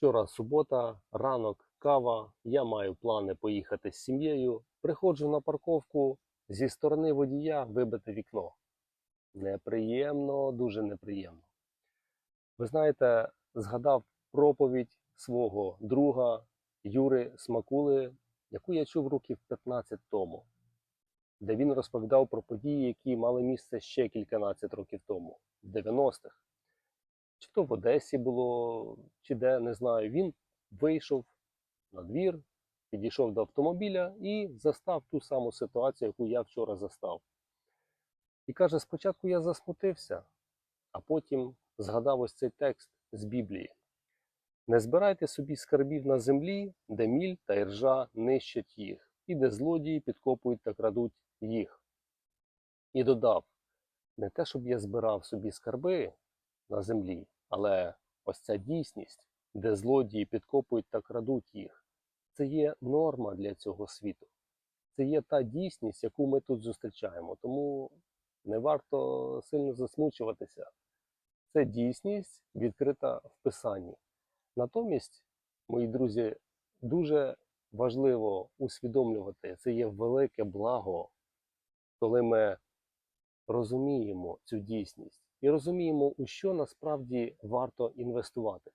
Вчора субота, ранок, кава. Я маю плани поїхати з сім'єю. Приходжу на парковку зі сторони водія вибите вікно. Неприємно, дуже неприємно. Ви знаєте, згадав проповідь свого друга Юри Смакули, яку я чув років 15 тому, де він розповідав про події, які мали місце ще кільканадцять років тому, в 90-х. Чи то в Одесі було, чи де, не знаю. Він вийшов на двір, підійшов до автомобіля і застав ту саму ситуацію, яку я вчора застав. І каже: спочатку я засмутився, а потім згадав ось цей текст з Біблії. Не збирайте собі скарбів на землі, де міль та іржа нищать їх, і де злодії підкопують та крадуть їх. І додав: не те, щоб я збирав собі скарби на землі, але ось ця дійсність, де злодії підкопують та крадуть їх, це є норма для цього світу. Це є та дійсність, яку ми тут зустрічаємо. Тому не варто сильно засмучуватися. Це дійсність відкрита в Писанні. Натомість, мої друзі, дуже важливо усвідомлювати, це є велике благо, коли ми розуміємо цю дійсність і розуміємо, у що насправді варто інвестувати.